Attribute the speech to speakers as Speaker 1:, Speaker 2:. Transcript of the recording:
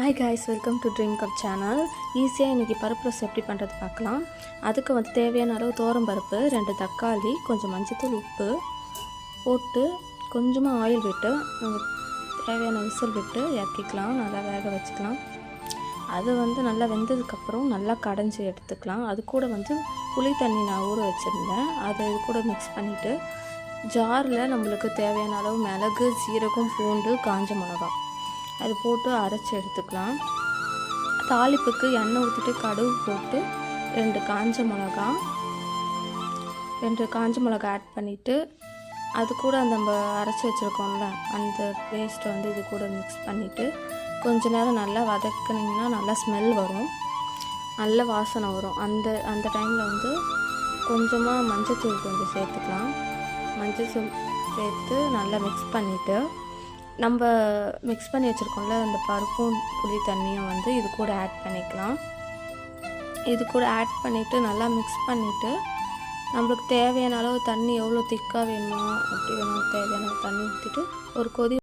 Speaker 1: Hi guys welcome to dream cup channel ஈஸியாக இன்றைக்கி பருப்பு ரசம் எப்படி பண்ணுறது பார்க்கலாம். அதுக்கு வந்து தேவையான அளவு தோரம் பருப்பு ரெண்டு தக்காளி கொஞ்சம் மஞ்சத்தூள் உப்பு போட்டு கொஞ்சமாக ஆயில் விட்டு நம்ம தேவையான விசில் விட்டு இறக்கிக்கலாம். நல்லா வேக வச்சுக்கலாம். அது வந்து நல்லா வெந்ததுக்கப்புறம் நல்லா கடைஞ்சி எடுத்துக்கலாம். அது கூட வந்து புளி தண்ணி நான் ஊற வச்சுருந்தேன். அதை இது கூட மிக்ஸ் பண்ணிவிட்டு ஜாரில் நம்மளுக்கு தேவையான அளவு மிளகு சீரகம் பூண்டு காஞ்ச மிளகாய். அது போட்டு அரைச்சி எடுத்துக்கலாம். தாளிப்புக்கு எண்ணெய் ஊற்றிட்டு கடுகு போட்டு ரெண்டு காஞ்ச மிளகா ரெண்டு காஞ்ச மிளகா ஆட் பண்ணிவிட்டு அது கூட அந்த நம்ம அரைச்சி வச்சுருக்கோம்ல அந்த பேஸ்ட்டை வந்து இது கூட மிக்ஸ் பண்ணிவிட்டு கொஞ்ச நேரம் நல்லா வதக்குனிங்கன்னா நல்லா ஸ்மெல் வரும். நல்ல வாசனை வரும். அந்த அந்த டைமில் வந்து கொஞ்சமாக மஞ்சத்தூள் கொஞ்சம் சேர்த்துக்கலாம். மஞ்சத்தூள் சேர்த்து நல்லா மிக்ஸ் பண்ணிவிட்டு நம்ம மிக்ஸ் பண்ணி வச்சுருக்கோம்ல அந்த பருப்பும் புளி தண்ணியும் வந்து இது கூட ஆட் பண்ணிக்கலாம். இது கூட ஆட் பண்ணிவிட்டு நல்லா மிக்ஸ் பண்ணிவிட்டு நம்மளுக்கு தேவையான அளவு தண்ணி எவ்வளோ திக்காக வேணுமோ அப்படி வேணும் தேவையான தண்ணி ஊற்றிட்டு ஒரு கொதி